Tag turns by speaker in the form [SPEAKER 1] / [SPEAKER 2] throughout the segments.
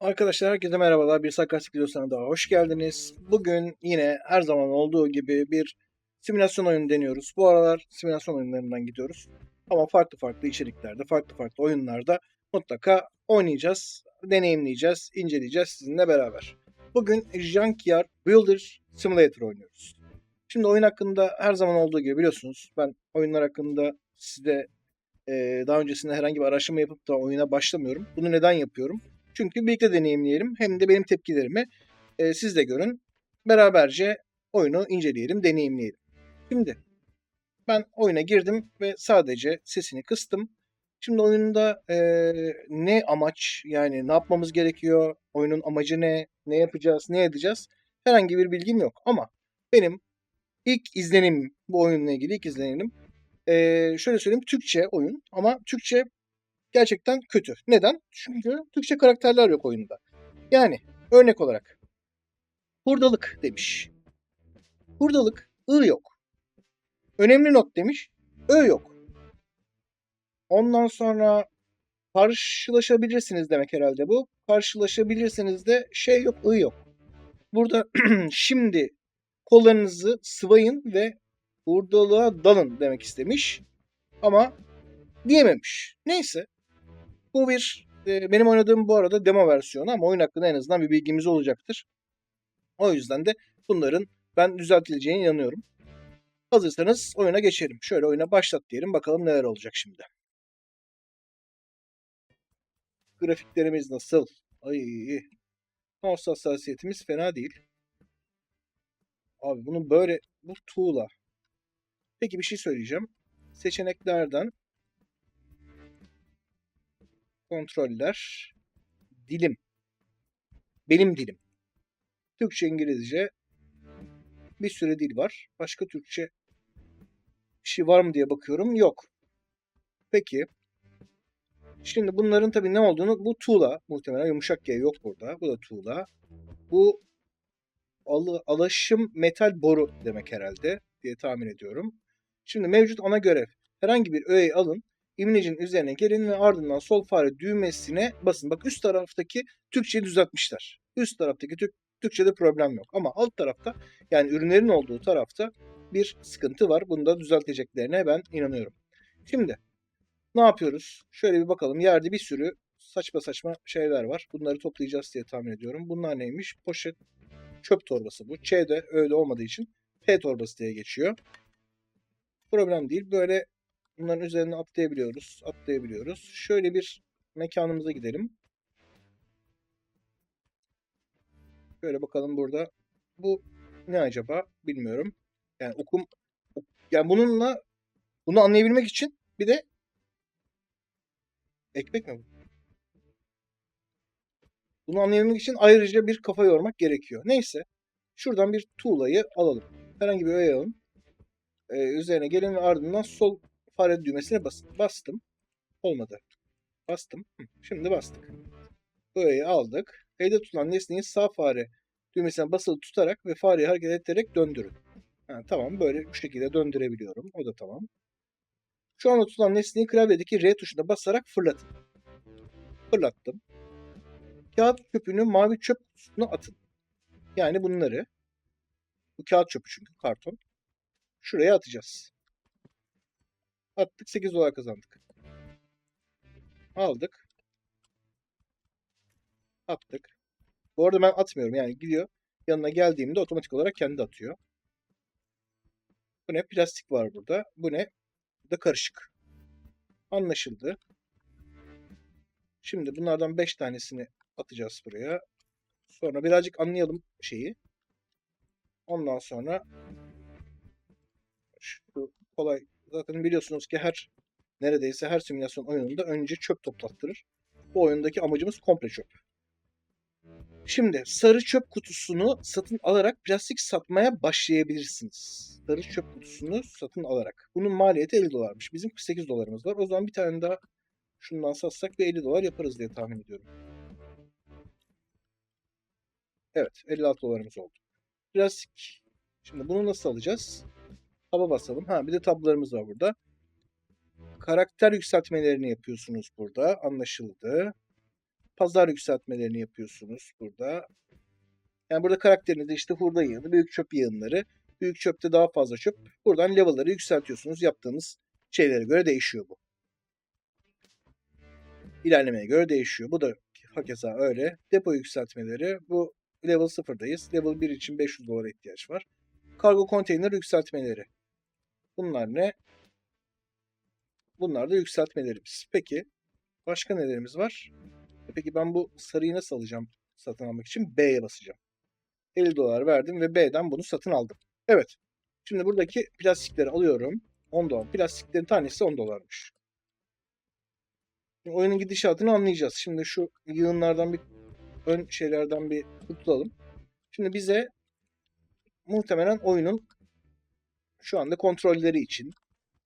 [SPEAKER 1] Arkadaşlar herkese merhabalar. Bir Sarkastik videosuna daha hoş geldiniz. Bugün yine her zaman olduğu gibi bir simülasyon oyunu deniyoruz. Bu aralar simülasyon oyunlarından gidiyoruz. Ama farklı farklı içeriklerde, farklı farklı oyunlarda mutlaka oynayacağız, deneyimleyeceğiz, inceleyeceğiz sizinle beraber. Bugün Junkyard Builder Simulator oynuyoruz. Şimdi oyun hakkında her zaman olduğu gibi biliyorsunuz ben oyunlar hakkında size daha öncesinde herhangi bir araştırma yapıp da oyuna başlamıyorum. Bunu neden yapıyorum? Çünkü birlikte deneyimleyelim. Hem de benim tepkilerimi e, siz de görün. Beraberce oyunu inceleyelim, deneyimleyelim. Şimdi ben oyuna girdim ve sadece sesini kıstım. Şimdi oyunda e, ne amaç yani ne yapmamız gerekiyor, oyunun amacı ne, ne yapacağız, ne edeceğiz herhangi bir bilgim yok. Ama benim ilk izlenim bu oyunla ilgili ilk izlenim e, şöyle söyleyeyim Türkçe oyun ama Türkçe gerçekten kötü. Neden? Çünkü Türkçe karakterler yok oyunda. Yani örnek olarak hurdalık demiş. Hurdalık ı yok. Önemli not demiş. Ö yok. Ondan sonra karşılaşabilirsiniz demek herhalde bu. Karşılaşabilirsiniz de şey yok, ı yok. Burada şimdi kollarınızı sıvayın ve hurdalığa dalın demek istemiş. Ama diyememiş. Neyse. Bu bir e, benim oynadığım bu arada demo versiyonu ama oyun hakkında en azından bir bilgimiz olacaktır. O yüzden de bunların ben düzeltileceğine inanıyorum. Hazırsanız oyuna geçelim. Şöyle oyuna başlat diyelim. Bakalım neler olacak şimdi. Grafiklerimiz nasıl? Ay. Mouse hassasiyetimiz fena değil. Abi bunu böyle bu tuğla. Peki bir şey söyleyeceğim. Seçeneklerden kontroller, dilim. Benim dilim. Türkçe, İngilizce bir sürü dil var. Başka Türkçe bir şey var mı diye bakıyorum. Yok. Peki. Şimdi bunların tabii ne olduğunu bu tuğla muhtemelen yumuşak G yok burada. Bu da tuğla. Bu alı, alaşım metal boru demek herhalde diye tahmin ediyorum. Şimdi mevcut ana görev. Herhangi bir öğeyi alın imlecin üzerine gelin ve ardından sol fare düğmesine basın. Bak üst taraftaki Türkçeyi düzeltmişler. Üst taraftaki Türk, Türkçe'de problem yok. Ama alt tarafta yani ürünlerin olduğu tarafta bir sıkıntı var. Bunu da düzelteceklerine ben inanıyorum. Şimdi ne yapıyoruz? Şöyle bir bakalım. Yerde bir sürü saçma saçma şeyler var. Bunları toplayacağız diye tahmin ediyorum. Bunlar neymiş? Poşet, çöp torbası bu. Ç'de öyle olmadığı için P torbası diye geçiyor. Problem değil. Böyle Bunların üzerine atlayabiliyoruz. Atlayabiliyoruz. Şöyle bir mekanımıza gidelim. Şöyle bakalım burada. Bu ne acaba? Bilmiyorum. Yani okum yani bununla bunu anlayabilmek için bir de ekmek mi bu? Bunu anlayabilmek için ayrıca bir kafa yormak gerekiyor. Neyse. Şuradan bir tuğlayı alalım. Herhangi bir öğe alalım. Ee, üzerine gelin ve ardından sol fare düğmesine bas bastım. Olmadı. Bastım. Şimdi bastık. Böyle aldık. Elde tutulan nesneyi sağ fare düğmesine basılı tutarak ve fareyi hareket ettirerek döndürün. Ha, tamam böyle bu şekilde döndürebiliyorum. O da tamam. Şu anda tutulan nesneyi klavyedeki R tuşuna basarak fırlatın. Fırlattım. Kağıt çöpünü mavi çöp kutusuna atın. Yani bunları bu kağıt çöpü çünkü karton. Şuraya atacağız. Attık 8 dolar kazandık. Aldık. Attık. Bu arada ben atmıyorum yani gidiyor. Yanına geldiğimde otomatik olarak kendi atıyor. Bu ne? Plastik var burada. Bu ne? Bu da karışık. Anlaşıldı. Şimdi bunlardan 5 tanesini atacağız buraya. Sonra birazcık anlayalım şeyi. Ondan sonra şu kolay zaten biliyorsunuz ki her neredeyse her simülasyon oyununda önce çöp toplattırır. Bu oyundaki amacımız komple çöp. Şimdi sarı çöp kutusunu satın alarak plastik satmaya başlayabilirsiniz. Sarı çöp kutusunu satın alarak. Bunun maliyeti 50 dolarmış. Bizim 48 dolarımız var. O zaman bir tane daha şundan satsak bir 50 dolar yaparız diye tahmin ediyorum. Evet 56 dolarımız oldu. Plastik. Şimdi bunu nasıl alacağız? Taba basalım. Ha bir de tablolarımız var burada. Karakter yükseltmelerini yapıyorsunuz burada. Anlaşıldı. pazar yükseltmelerini yapıyorsunuz burada. Yani burada karakterinizde işte hurda yığını, büyük çöp yığınları, büyük çöpte daha fazla çöp. Buradan level'ları yükseltiyorsunuz. Yaptığınız şeylere göre değişiyor bu. İlerlemeye göre değişiyor. Bu da hakeza öyle. Depo yükseltmeleri. Bu level 0'dayız. Level 1 için 500 dolara ihtiyaç var. Kargo konteyner yükseltmeleri. Bunlar ne? Bunlar da yükseltmelerimiz. Peki başka nelerimiz var? E Peki ben bu sarıyı nasıl alacağım satın almak için? B'ye basacağım. 50 dolar verdim ve B'den bunu satın aldım. Evet. Şimdi buradaki plastikleri alıyorum. 10 dolar. Plastiklerin tanesi 10 dolarmış. Şimdi oyunun gidişatını anlayacağız. Şimdi şu yığınlardan bir ön şeylerden bir kurtulalım. Şimdi bize muhtemelen oyunun şu anda kontrolleri için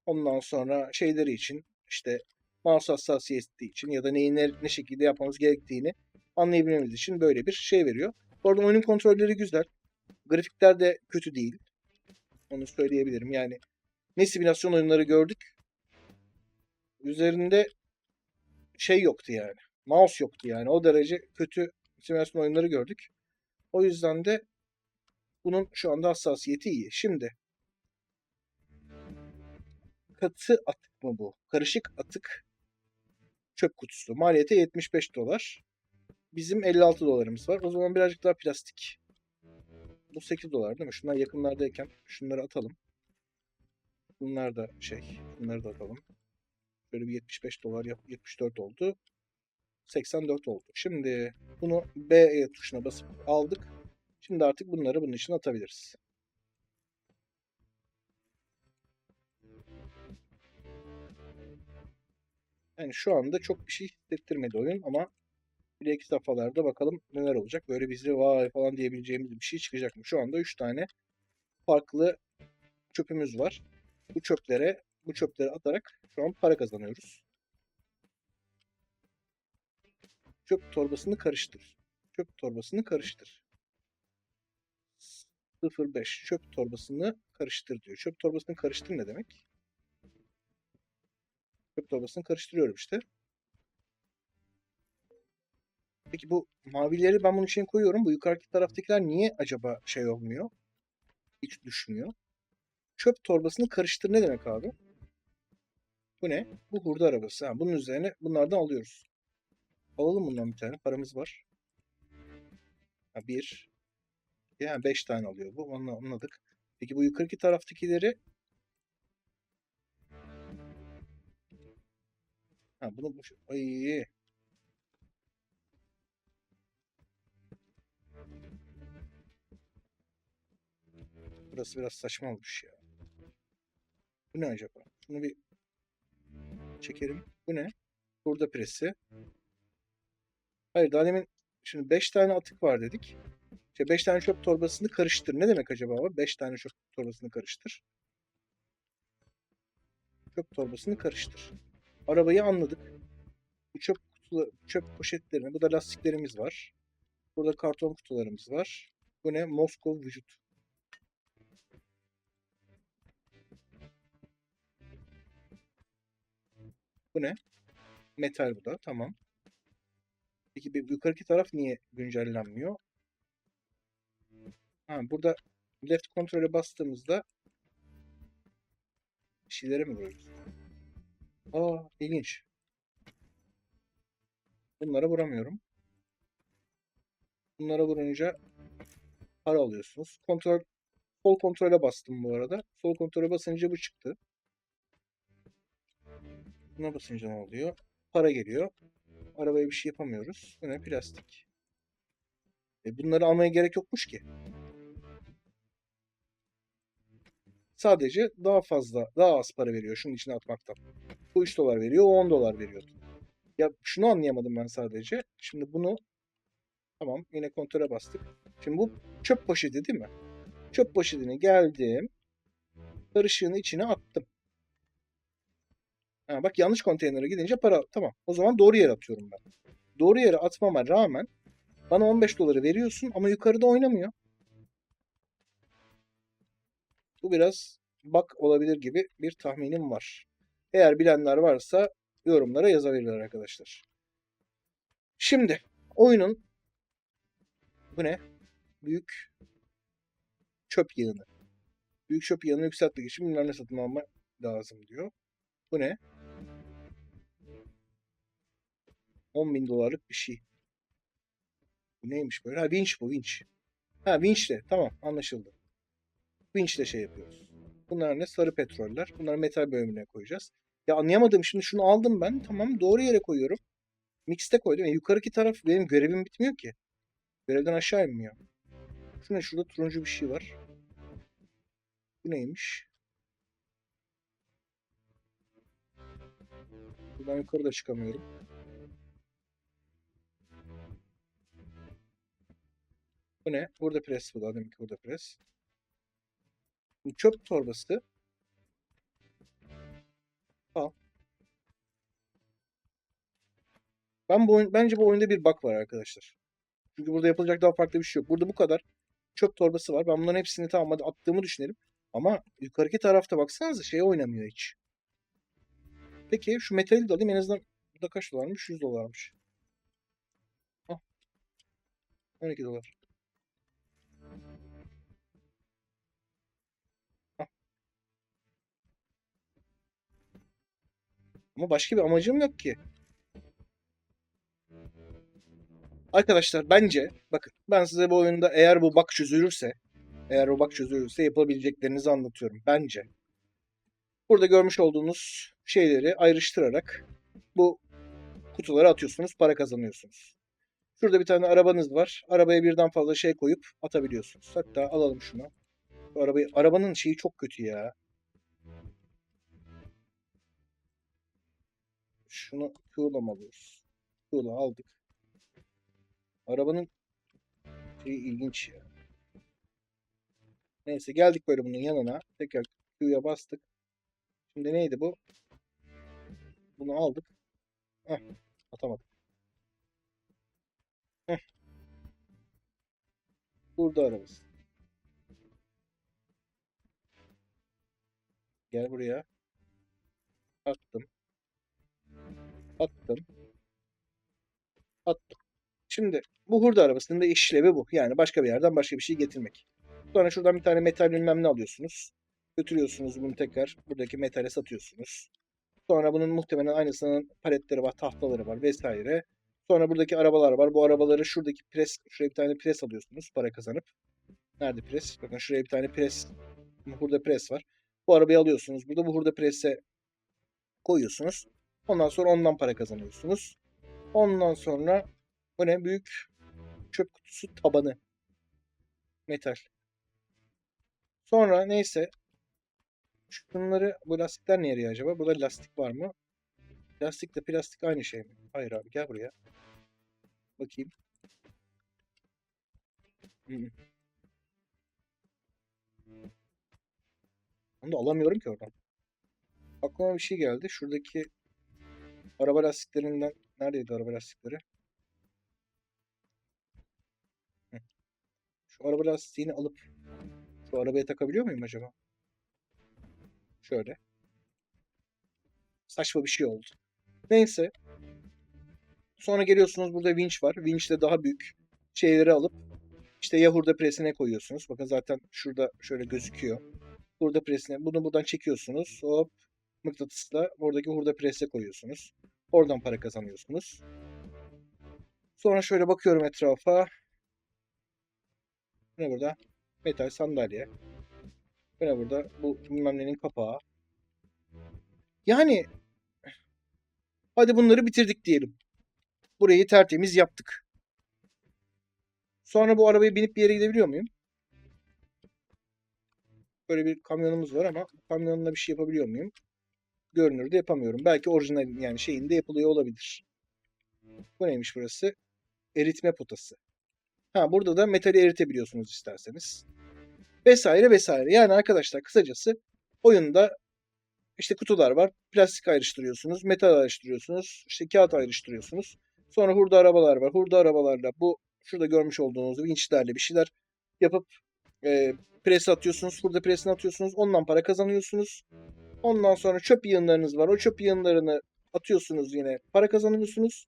[SPEAKER 1] ondan sonra şeyleri için işte mouse hassasiyeti için ya da neyi ne, ne şekilde yapmamız gerektiğini anlayabilmemiz için böyle bir şey veriyor. Bu arada oyunun kontrolleri güzel. Grafikler de kötü değil. Onu söyleyebilirim. Yani ne simülasyon oyunları gördük. Üzerinde şey yoktu yani. Mouse yoktu yani. O derece kötü simülasyon oyunları gördük. O yüzden de bunun şu anda hassasiyeti iyi. Şimdi katı atık mı bu? Karışık atık çöp kutusu. Maliyeti 75 dolar. Bizim 56 dolarımız var. O zaman birazcık daha plastik. Bu 8 dolar değil mi? Şunlar yakınlardayken şunları atalım. Bunlar da şey. Bunları da atalım. Böyle bir 75 dolar yap 74 oldu. 84 oldu. Şimdi bunu B tuşuna basıp aldık. Şimdi artık bunları bunun için atabiliriz. Yani şu anda çok bir şey hissettirmedi oyun ama bir iki safhalarda bakalım neler olacak. Böyle bizi vay falan diyebileceğimiz bir şey çıkacak mı? Şu anda 3 tane farklı çöpümüz var. Bu çöplere bu çöpleri atarak şu an para kazanıyoruz. Çöp torbasını karıştır. Çöp torbasını karıştır. 05 çöp torbasını karıştır diyor. Çöp torbasını karıştır ne demek? Çöp torbasını karıştırıyorum işte. Peki bu mavileri ben bunun için koyuyorum. Bu yukarıki taraftakiler niye acaba şey olmuyor? Hiç düşmüyor. Çöp torbasını karıştır ne demek abi? Bu ne? Bu hurda arabası. Ha, bunun üzerine bunlardan alıyoruz. Alalım bundan bir tane. Paramız var. Ha, bir. Yani beş tane alıyor bu. Onu anladık. Peki bu yukarıki taraftakileri Ha bu ay Burası biraz saçma olmuş ya. Bu ne acaba? Şunu bir çekelim. Bu ne? Burada presi. Hayır daha demin şimdi 5 tane atık var dedik. İşte 5 tane çöp torbasını karıştır. Ne demek acaba bu? 5 tane çöp torbasını karıştır. Çöp torbasını karıştır. Arabayı anladık. Bu çöp kutuları, çöp poşetlerini, bu da lastiklerimiz var. Burada karton kutularımız var. Bu ne? Moskov vücut. Bu ne? Metal bu da. Tamam. Peki bir yukarıki taraf niye güncellenmiyor? Ha, burada left kontrole bastığımızda bir şeylere mi vuruyoruz? İlginç. Bunlara vuramıyorum. Bunlara vurunca para alıyorsunuz. Kontrol sol kontrole bastım bu arada. Sol kontrole basınca bu çıktı. Buna basınca ne oluyor? Para geliyor. Arabaya bir şey yapamıyoruz. Bu ne? Plastik. E bunları almaya gerek yokmuş ki. Sadece daha fazla, daha az para veriyor şunun içine atmaktan. Bu 3 dolar veriyor, o 10 dolar veriyordu. Ya şunu anlayamadım ben sadece. Şimdi bunu tamam yine kontrole bastık. Şimdi bu çöp poşeti değil mi? Çöp poşetine geldim. Karışığını içine attım. Ha, bak yanlış konteynere gidince para tamam. O zaman doğru yere atıyorum ben. Doğru yere atmama rağmen bana 15 doları veriyorsun ama yukarıda oynamıyor. Bu biraz bak olabilir gibi bir tahminim var. Eğer bilenler varsa yorumlara yazabilirler arkadaşlar. Şimdi oyunun bu ne? Büyük çöp yığını. Büyük çöp yığını yükseltmek için bilmem ne satın alma lazım diyor. Bu ne? 10 bin dolarlık bir şey. Bu neymiş böyle? Ha vinç bu vinç. Ha vinçle tamam anlaşıldı. Vinçle şey yapıyoruz. Bunlar ne? Sarı petroller. Bunları metal bölümüne koyacağız. Ya anlayamadım şimdi şunu aldım ben. Tamam doğru yere koyuyorum. Mix'te koydum. E, yukarıki taraf benim görevim bitmiyor ki. Görevden aşağı inmiyor. Şu? Şurada turuncu bir şey var. Bu neymiş? Buradan yukarı da çıkamıyorum. Bu ne? Burada pres bu da. Demek ki burada pres. Çöp torbası. Al. Ben bu oyun, bence bu oyunda bir bug var arkadaşlar. Çünkü burada yapılacak daha farklı bir şey yok. Burada bu kadar çöp torbası var. Ben bunların hepsini tamam hadi attığımı düşünelim. Ama yukarıki tarafta baksanıza şey oynamıyor hiç. Peki şu metali de alayım en azından burada kaç dolarmış? 100 dolarmış. Al. 12 dolar. Ama başka bir amacım yok ki. Arkadaşlar bence bakın ben size bu oyunda eğer bu bug çözülürse eğer o bug çözülürse yapabileceklerinizi anlatıyorum. Bence burada görmüş olduğunuz şeyleri ayrıştırarak bu kutulara atıyorsunuz, para kazanıyorsunuz. Şurada bir tane arabanız var. Arabaya birden fazla şey koyup atabiliyorsunuz. Hatta alalım şunu. Bu arabayı, arabanın şeyi çok kötü ya. Şunu Q'la mı alıyoruz? Q'la aldık. Arabanın şeyi ilginç ya. Neyse geldik böyle bunun yanına. Tekrar Q'ya bastık. Şimdi neydi bu? Bunu aldık. Heh, atamadım. Heh. Burada arabası. Gel buraya. Attım. Attım. Attım. Şimdi bu hurda arabasının da işlevi bu. Yani başka bir yerden başka bir şey getirmek. Sonra şuradan bir tane metal bilmem ne alıyorsunuz. Götürüyorsunuz bunu tekrar buradaki metale satıyorsunuz. Sonra bunun muhtemelen aynısının paletleri var, tahtaları var vesaire. Sonra buradaki arabalar var. Bu arabaları şuradaki pres, şuraya bir tane pres alıyorsunuz para kazanıp. Nerede pres? Bakın şuraya bir tane pres, burada pres var. Bu arabayı alıyorsunuz. Burada bu hurda prese koyuyorsunuz. Ondan sonra ondan para kazanıyorsunuz. Ondan sonra bu ne? Büyük çöp kutusu tabanı. Metal. Sonra neyse. Şunları bu lastikler ne yarıyor acaba? Burada lastik var mı? Lastikle plastik aynı şey mi? Hayır abi gel buraya. Bakayım. Hı. Onu da alamıyorum ki oradan. Aklıma bir şey geldi. Şuradaki araba lastiklerinden neredeydi araba lastikleri? Şu araba lastiğini alıp şu arabaya takabiliyor muyum acaba? Şöyle. Saçma bir şey oldu. Neyse. Sonra geliyorsunuz burada winch var. Winch de daha büyük şeyleri alıp işte ya hurda presine koyuyorsunuz. Bakın zaten şurada şöyle gözüküyor. Hurda presine. Bunu buradan çekiyorsunuz. Hop mıknatısla oradaki hurda prese koyuyorsunuz. Oradan para kazanıyorsunuz. Sonra şöyle bakıyorum etrafa. Ne burada? Metal sandalye. Bu ne burada? Bu bilmem nenin kapağı. Yani hadi bunları bitirdik diyelim. Burayı tertemiz yaptık. Sonra bu arabaya binip bir yere gidebiliyor muyum? Böyle bir kamyonumuz var ama kamyonla bir şey yapabiliyor muyum? Görünürde yapamıyorum. Belki orijinal yani şeyinde yapılıyor olabilir. Bu neymiş burası? Eritme potası. Ha burada da metali eritebiliyorsunuz isterseniz. Vesaire vesaire. Yani arkadaşlar kısacası oyunda işte kutular var. Plastik ayrıştırıyorsunuz, metal ayrıştırıyorsunuz, işte kağıt ayrıştırıyorsunuz. Sonra hurda arabalar var. Hurda arabalarla bu şurada görmüş olduğunuz vinçlerle bir şeyler yapıp e, pres atıyorsunuz. Hurda presini atıyorsunuz. Ondan para kazanıyorsunuz. Ondan sonra çöp yığınlarınız var. O çöp yığınlarını atıyorsunuz yine. Para kazanıyorsunuz.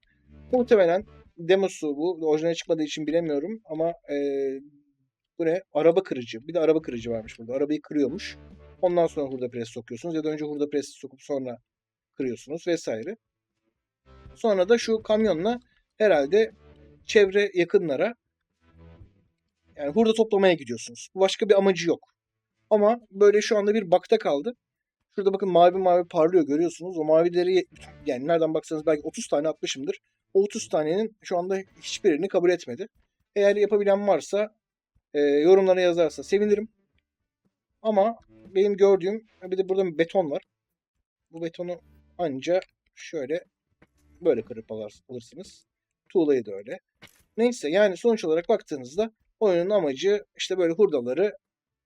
[SPEAKER 1] Muhtemelen demosu bu. Orijinal çıkmadığı için bilemiyorum ama e, bu ne? Araba kırıcı. Bir de araba kırıcı varmış burada. Arabayı kırıyormuş. Ondan sonra hurda pres sokuyorsunuz ya da önce hurda presi sokup sonra kırıyorsunuz vesaire. Sonra da şu kamyonla herhalde çevre yakınlara yani hurda toplamaya gidiyorsunuz. Başka bir amacı yok. Ama böyle şu anda bir bakta kaldı. Şurada bakın mavi mavi parlıyor görüyorsunuz. O mavileri yani nereden baksanız belki 30 tane atmışımdır. O 30 tanenin şu anda hiçbirini kabul etmedi. Eğer yapabilen varsa e, yorumlara yazarsa sevinirim. Ama benim gördüğüm bir de burada bir beton var. Bu betonu anca şöyle böyle kırıp alır- alırsınız. Tuğlayı da öyle. Neyse yani sonuç olarak baktığınızda oyunun amacı işte böyle hurdaları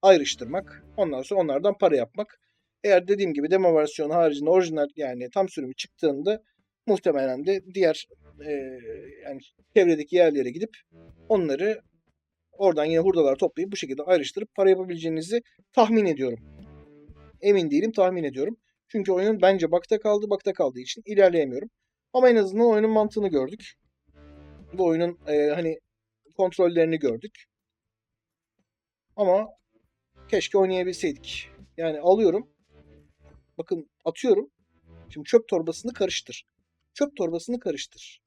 [SPEAKER 1] ayrıştırmak. Ondan sonra onlardan para yapmak. Eğer dediğim gibi demo versiyonu haricinde orijinal yani tam sürümü çıktığında muhtemelen de diğer e, yani çevredeki yerlere gidip onları oradan yine hurdalar toplayıp bu şekilde ayrıştırıp para yapabileceğinizi tahmin ediyorum. Emin değilim tahmin ediyorum. Çünkü oyun bence bakta kaldı. Bakta kaldığı için ilerleyemiyorum. Ama en azından oyunun mantığını gördük. Bu oyunun e, hani kontrollerini gördük. Ama keşke oynayabilseydik. Yani alıyorum. Bakın atıyorum. Şimdi çöp torbasını karıştır. Çöp torbasını karıştır.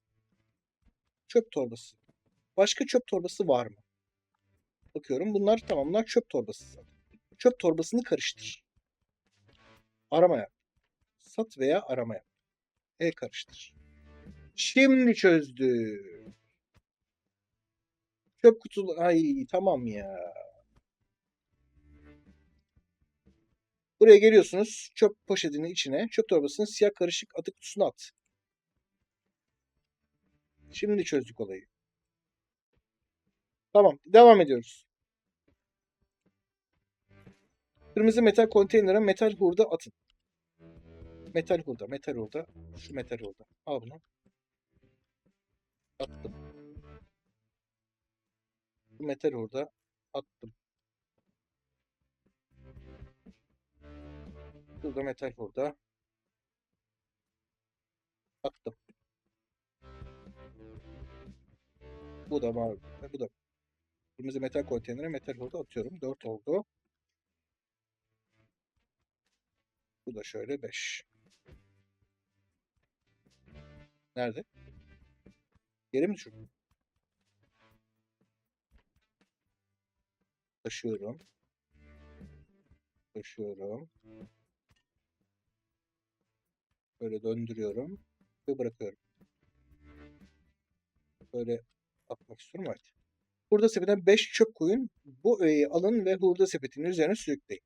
[SPEAKER 1] Çöp torbası. Başka çöp torbası var mı? Bakıyorum bunlar tamam bunlar çöp torbası. Çöp torbasını karıştır. Arama. Sat veya arama. E karıştır. Şimdi çözdü. Çöp kutusu... Ay tamam ya. Buraya geliyorsunuz. Çöp poşetinin içine çöp torbasının siyah karışık atık kutusuna at. Şimdi çözdük olayı. Tamam. Devam ediyoruz. Kırmızı metal konteynere metal hurda atın. Metal hurda, metal hurda. Şu metal hurda. Al bunu. Metal hurda. Attım. Şurada metal hurda. Attım. Bu da mavi. Bu da kırmızı metal konteynere metal hurda atıyorum. 4 oldu. Bu da şöyle 5. Nerede? Geri mi düşürdüm? Taşıyorum. Taşıyorum. Böyle döndürüyorum ve bırakıyorum. Böyle atmak istiyorum evet. Hurda sepetine 5 çöp koyun. Bu öğeyi alın ve hurda sepetinin üzerine sürükleyin.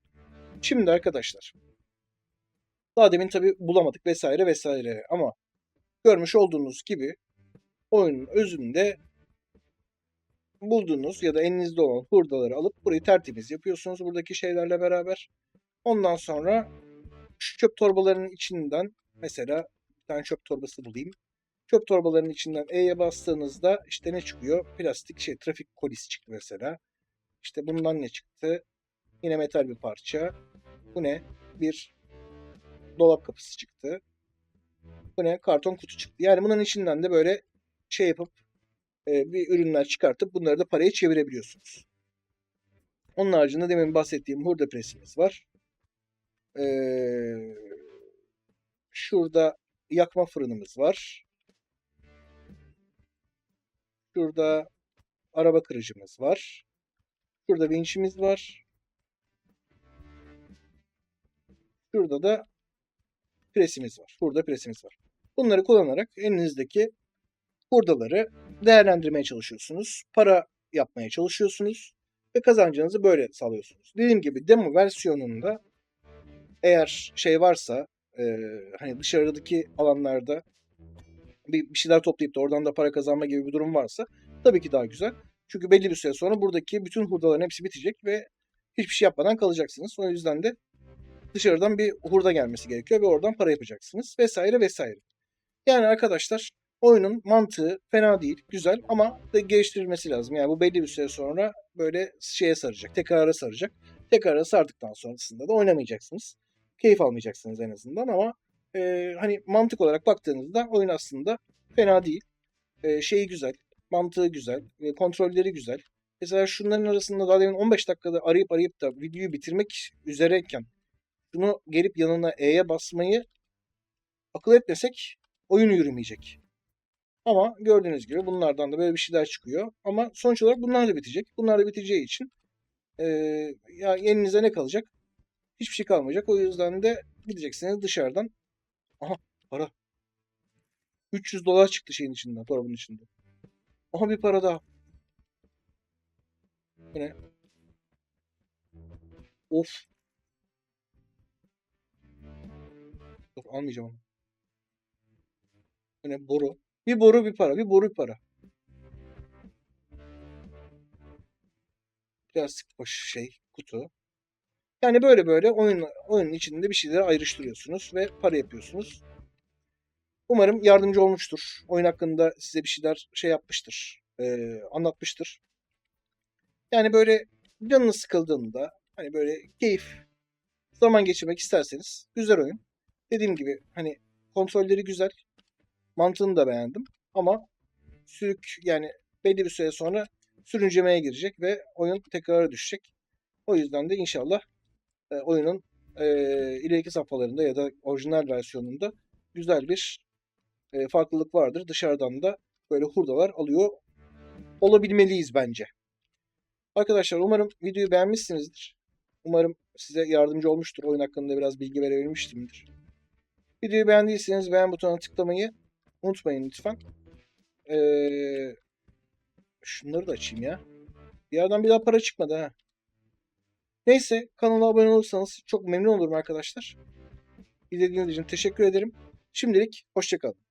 [SPEAKER 1] Şimdi arkadaşlar. Daha demin tabi bulamadık vesaire vesaire ama görmüş olduğunuz gibi oyunun özünde bulduğunuz ya da elinizde olan hurdaları alıp burayı tertemiz yapıyorsunuz buradaki şeylerle beraber. Ondan sonra şu çöp torbalarının içinden mesela bir tane çöp torbası bulayım. Çöp torbalarının içinden E'ye bastığınızda işte ne çıkıyor? Plastik şey trafik kolisi çıktı mesela. İşte bundan ne çıktı? Yine metal bir parça. Bu ne? Bir dolap kapısı çıktı. Bu ne? Karton kutu çıktı. Yani bunun içinden de böyle şey yapıp e, bir ürünler çıkartıp bunları da paraya çevirebiliyorsunuz. Onun haricinde demin bahsettiğim hurda presimiz var. Ee, şurada yakma fırınımız var. Şurada araba kırıcımız var. Şurada vinçimiz var. Şurada da presimiz var. Burada presimiz var. Bunları kullanarak elinizdeki hurdaları değerlendirmeye çalışıyorsunuz. Para yapmaya çalışıyorsunuz. Ve kazancınızı böyle sağlıyorsunuz. Dediğim gibi demo versiyonunda eğer şey varsa e, hani dışarıdaki alanlarda bir, bir şeyler toplayıp da oradan da para kazanma gibi bir durum varsa tabii ki daha güzel. Çünkü belli bir süre sonra buradaki bütün hurdaların hepsi bitecek ve hiçbir şey yapmadan kalacaksınız. O yüzden de dışarıdan bir hurda gelmesi gerekiyor ve oradan para yapacaksınız vesaire vesaire. Yani arkadaşlar oyunun mantığı fena değil, güzel ama da geliştirilmesi lazım. Yani bu belli bir süre sonra böyle şeye saracak, tekrara saracak. Tekrara sardıktan sonrasında da oynamayacaksınız. Keyif almayacaksınız en azından ama e, hani mantık olarak baktığınızda oyun aslında fena değil. e, şeyi güzel, mantığı güzel, e, kontrolleri güzel. Mesela şunların arasında daha demin 15 dakikada arayıp arayıp da videoyu bitirmek üzereyken şunu gelip yanına E'ye basmayı akıl etmesek oyun yürümeyecek. Ama gördüğünüz gibi bunlardan da böyle bir şeyler çıkıyor. Ama sonuç olarak bunlar da bitecek. Bunlar da biteceği için e, ya elinize ne kalacak? Hiçbir şey kalmayacak. O yüzden de gideceksiniz dışarıdan. Aha para. 300 dolar çıktı şeyin içinden, dolabın içinde. Aha bir para daha. Bu? Of. Dur almayacağım onu. Bu? Boru. Bir boru bir para. Bir boru bir para. Plastik boş şey. Kutu. Yani böyle böyle oyun, oyunun içinde bir şeyleri ayrıştırıyorsunuz ve para yapıyorsunuz. Umarım yardımcı olmuştur. Oyun hakkında size bir şeyler şey yapmıştır. e, anlatmıştır. Yani böyle canınız sıkıldığında hani böyle keyif zaman geçirmek isterseniz güzel oyun. Dediğim gibi hani kontrolleri güzel. Mantığını da beğendim. Ama sürük yani belli bir süre sonra sürüncemeye girecek ve oyun tekrara düşecek. O yüzden de inşallah e, oyunun e, ileriki safhalarında ya da orijinal versiyonunda güzel bir e, farklılık vardır. Dışarıdan da böyle hurdalar alıyor olabilmeliyiz bence. Arkadaşlar umarım videoyu beğenmişsinizdir. Umarım size yardımcı olmuştur. Oyun hakkında biraz bilgi verebilmiştimdir. Videoyu beğendiyseniz beğen butonuna tıklamayı unutmayın lütfen. Ee, şunları da açayım ya. Bir yerden bir daha para çıkmadı ha. Neyse kanala abone olursanız çok memnun olurum arkadaşlar. İzlediğiniz için teşekkür ederim. Şimdilik hoşçakalın.